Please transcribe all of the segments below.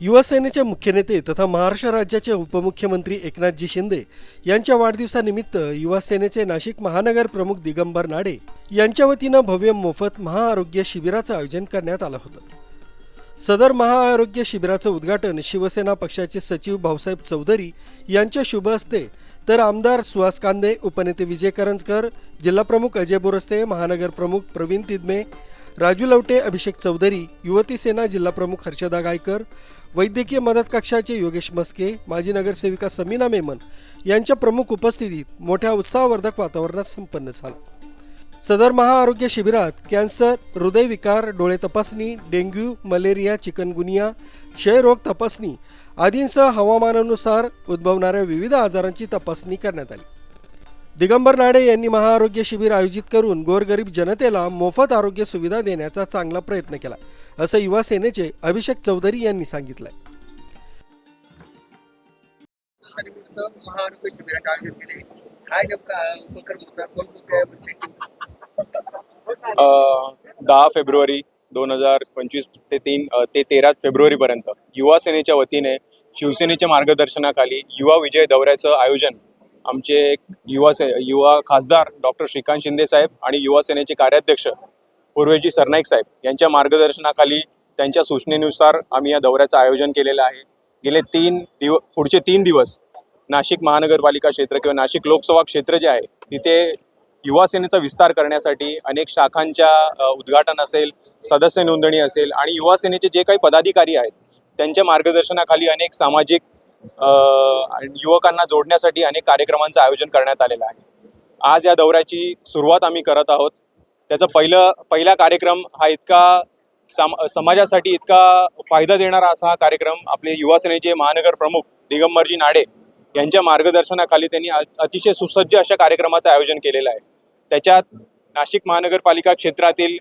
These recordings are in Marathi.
युवासेनेचे मुख्य नेते तथा महाराष्ट्र राज्याचे उपमुख्यमंत्री एकनाथजी शिंदे यांच्या वाढदिवसानिमित्त युवासेनेचे नाशिक महानगर प्रमुख दिगंबर नाडे यांच्या वतीनं भव्य मोफत महाआरोग्य शिबिराचं आयोजन करण्यात आलं होतं. सदर महाआरोग्य शिबिराचं उद्घाटन शिवसेना पक्षाचे सचिव भाऊसाहेब चौधरी यांच्या शुभ हस्ते तर आमदार सुहास कांदे उपनेते विजय करंजकर जिल्हाप्रमुख अजय बोरस्ते महानगर प्रमुख प्रवीण तिदमे राजू लवटे अभिषेक चौधरी युवती सेना जिल्हाप्रमुख हर्षदा गायकर वैद्यकीय मदत कक्षाचे योगेश मस्के माजी नगरसेविका समीना मेमन यांच्या प्रमुख उपस्थितीत मोठ्या उत्साहवर्धक वातावरणात संपन्न झाला. सदर महाआरोग्य शिबिरात कॅन्सर हृदयविकार डोळे तपासणी डेंग्यू मलेरिया चिकनगुनिया क्षयरोग तपासणी आदींसह हवामानानुसार उद्भवणाऱ्या विविध आजारांची तपासणी करण्यात आली. दिगंबर नाडे यांनी महाआरोग्य शिबिर आयोजित करून गोरगरीब जनतेला मोफत आरोग्य सुविधा देण्याचा चांगला प्रयत्न केला. असं युवा सेनेचे अभिषेक चौधरी यांनी सांगितलंय. दहा फेब्रुवारी दोन हजार पंचवीस ते तीन ते तेरा फेब्रुवारीपर्यंत युवा सेनेच्या वतीने शिवसेनेच्या मार्गदर्शनाखाली युवा विजय दौऱ्याचं आयोजन आमचे युवा से युवा खासदार डॉक्टर श्रीकांत शिंदे साहेब आणि युवा सेनेचे कार्याध्यक्ष पूर्वेजी सरनाईक साहेब यांच्या मार्गदर्शनाखाली त्यांच्या सूचनेनुसार आम्ही या दौऱ्याचं आयोजन केलेलं आहे. गेले तीन दिव पुढचे तीन दिवस नाशिक महानगरपालिका क्षेत्र किंवा नाशिक लोकसभा क्षेत्र जे आहे तिथे युवासेनेचा विस्तार करण्यासाठी अनेक शाखांच्या उद्घाटन असेल सदस्य नोंदणी असेल आणि युवासेनेचे जे काही पदाधिकारी आहेत त्यांच्या मार्गदर्शनाखाली अनेक सामाजिक आणि युवकांना जोडण्यासाठी अनेक कार्यक्रमांचं आयोजन करण्यात आलेलं आहे. आज या दौऱ्याची सुरुवात आम्ही करत आहोत. त्याचा पहिलं पहिला कार्यक्रम हा इतका साम समाजासाठी इतका फायदा देणारा असा हा कार्यक्रम आपले युवा सेनेचे महानगर प्रमुख दिगंबरजी नाडे यांच्या मार्गदर्शनाखाली त्यांनी अतिशय सुसज्ज अशा कार्यक्रमाचं आयोजन केलेलं आहे. त्याच्यात नाशिक महानगरपालिका क्षेत्रातील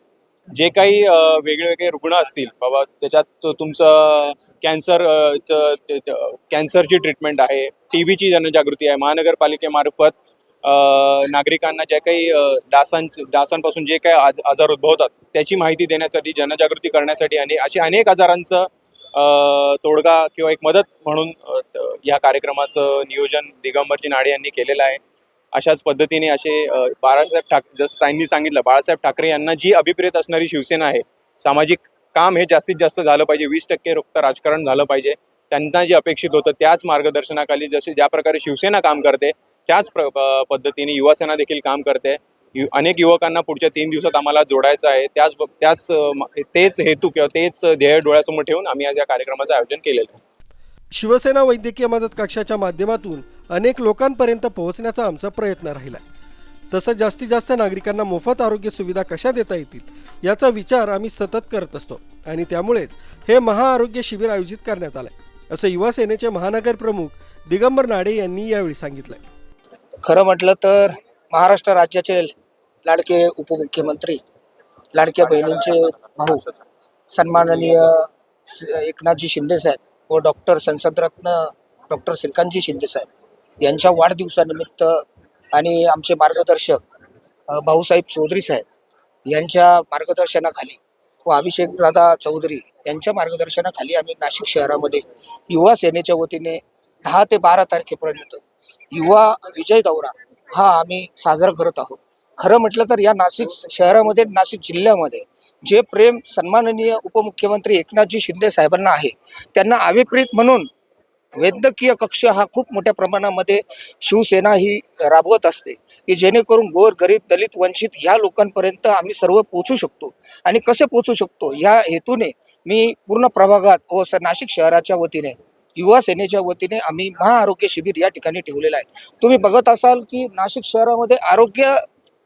जे काही वेगळेवेगळे वेगवेगळे रुग्ण असतील बाबा त्याच्यात तुमचं कॅन्सर ते- कॅन्सरची ट्रीटमेंट आहे टी व्हीची जनजागृती आहे महानगरपालिकेमार्फत नागरिकांना ज्या काही डासांच डासांपासून जे काही आज आजार उद्भवतात त्याची माहिती देण्यासाठी जनजागृती करण्यासाठी आणि असे अनेक आजारांचं तोडगा किंवा एक मदत म्हणून या कार्यक्रमाचं नियोजन दिगंबरजी नाडे यांनी केलेलं आहे. अशाच पद्धतीने असे बाळासाहेब ठाक जसं त्यांनी सांगितलं बाळासाहेब ठाकरे यांना जी अभिप्रेत असणारी शिवसेना आहे सामाजिक काम हे जास्तीत जास्त झालं पाहिजे वीस टक्के रोखत राजकारण झालं पाहिजे त्यांना जे अपेक्षित होतं त्याच मार्गदर्शनाखाली जसे ज्या प्रकारे शिवसेना काम करते त्याच प्र पद्धतीने युवासेना देखील काम करते. यु अनेक युवकांना पुढच्या तीन दिवसात आम्हाला जोडायचं आहे. त्याच त्याच तेच हेतू किंवा तेच ध्येय डोळ्यासमोर ठेवून आम्ही आज या कार्यक्रमाचं आयोजन केलेलं आहे. शिवसेना वैद्यकीय मदत कक्षाच्या माध्यमातून अनेक लोकांपर्यंत पोहोचण्याचा आमचा प्रयत्न राहिला तसंच जास्तीत जास्त नागरिकांना मोफत आरोग्य सुविधा कशा देता येतील याचा विचार आम्ही सतत करत असतो. आणि त्यामुळेच हे महाआरोग्य शिबिर आयोजित करण्यात आलंय असं युवासेनेचे महानगर प्रमुख दिगंबर नाडे यांनी यावेळी सांगितलंय. खरं म्हटलं तर महाराष्ट्र राज्याचे लाडके उपमुख्यमंत्री लाडक्या बहिणींचे भाऊ सन्माननीय एकनाथजी शिंदेसाहेब व डॉक्टर संसदरत्न डॉक्टर श्रीकांतजी शिंदेसाहेब यांच्या वाढदिवसानिमित्त आणि आमचे मार्गदर्शक भाऊसाहेब चौधरी साहेब यांच्या मार्गदर्शनाखाली व अभिषेक दादा चौधरी यांच्या मार्गदर्शनाखाली आम्ही नाशिक शहरामध्ये युवा सेनेच्या वतीने दहा ते बारा तारखेपर्यंत युवा विजय दौरा हा आम्ही साजरा करत आहोत. खरं म्हटलं तर या नाशिक शहरामध्ये नाशिक जिल्ह्यामध्ये जे प्रेम सन्माननीय उपमुख्यमंत्री एकनाथजी शिंदे साहेबांना आहे त्यांना अभिप्रेत म्हणून वैद्यकीय कक्ष हा खूप मोठ्या प्रमाणामध्ये शिवसेना ही राबवत असते की जेणेकरून गोर गरीब दलित वंचित ह्या लोकांपर्यंत आम्ही सर्व पोचू शकतो. आणि कसे पोचू शकतो? ह्या हेतूने मी पूर्ण प्रभागात व स- नाशिक शहराच्या वतीने युवा सेनेच्या वतीने आम्ही महाआरोग्य शिबिर या ठिकाणी ठेवलेलं आहे. तुम्ही बघत असाल की नाशिक शहरामध्ये आरोग्य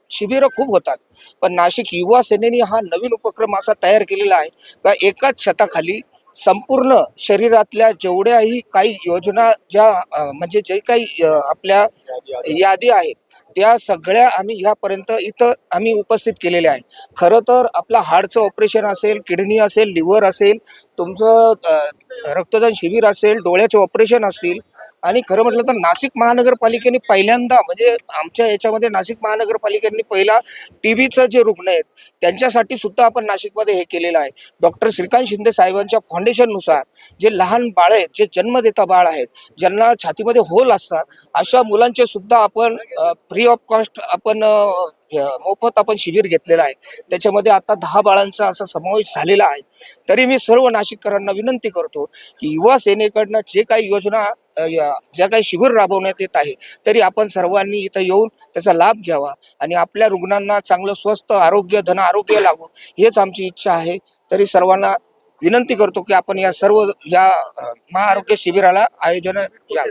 शिबिरं खूप होतात. पण नाशिक युवा सेनेने हा नवीन उपक्रम असा तयार केलेला आहे का एकाच छताखाली संपूर्ण शरीरातल्या जेवढ्याही काही योजना ज्या म्हणजे जे काही आपल्या यादी आहे त्या सगळ्या आम्ही ह्यापर्यंत इथं आम्ही उपस्थित केलेल्या आहे खरं तर आपला हार्टचं ऑपरेशन असेल किडनी असेल लिव्हर असेल तुमचं रक्तदान शिबिर असेल डोळ्याचे ऑपरेशन असतील आणि खरं म्हटलं तर नाशिक महानगरपालिकेने पहिल्यांदा म्हणजे आमच्या याच्यामध्ये नाशिक महानगरपालिकेने पहिला टी व्हीचं जे रुग्ण आहेत त्यांच्यासाठी सुद्धा आपण नाशिकमध्ये हे केलेलं आहे. डॉक्टर श्रीकांत शिंदे साहेबांच्या फाउंडेशननुसार जे लहान बाळ आहेत जे जन्मदेता बाळ आहेत ज्यांना छातीमध्ये होल असतात अशा मुलांचे सुद्धा आपण फ्री ऑफ कॉस्ट आपण मोफत आपण शिबिर घेतलेलं आहे. त्याच्यामध्ये आता दहा बाळांचा असा समावेश झालेला आहे. तरी मी सर्व नाशिककरांना विनंती करतो की युवा सेनेकडनं जे काही योजना ज्या काही शिबिर राबवण्यात येत आहे तरी आपण सर्वांनी इथं येऊन त्याचा लाभ घ्यावा आणि आपल्या रुग्णांना चांगलं स्वस्त आरोग्य धन आरोग्य लागू हेच आमची इच्छा आहे. तरी सर्वांना विनंती करतो की आपण या सर्व या महाआरोग्य शिबिराला आयोजन या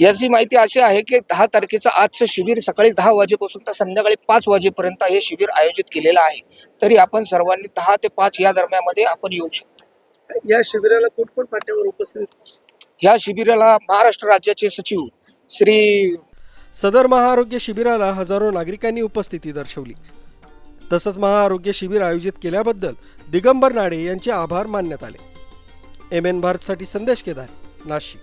याची माहिती अशी आहे की दहा तारखेचं आजचं शिबिर सकाळी दहा वाजेपासून तर संध्याकाळी पाच वाजेपर्यंत हे शिबिर आयोजित केलेलं आहे. तरी आपण सर्वांनी दहा ते पाच या दरम्यानमध्ये आपण येऊ शकतो. या शिबिराला कोण कोण पाठ्यावर उपस्थित? ह्या शिबिराला महाराष्ट्र राज्याचे सचिव श्री सदर महाआरोग्य शिबिराला हजारो नागरिकांनी उपस्थिती दर्शवली. तसंच महाआरोग्य शिबिर आयोजित केल्याबद्दल दिगंबर नाडे यांचे आभार मानण्यात आले. एम एन भारतसाठी संदेश केदार नाशिक.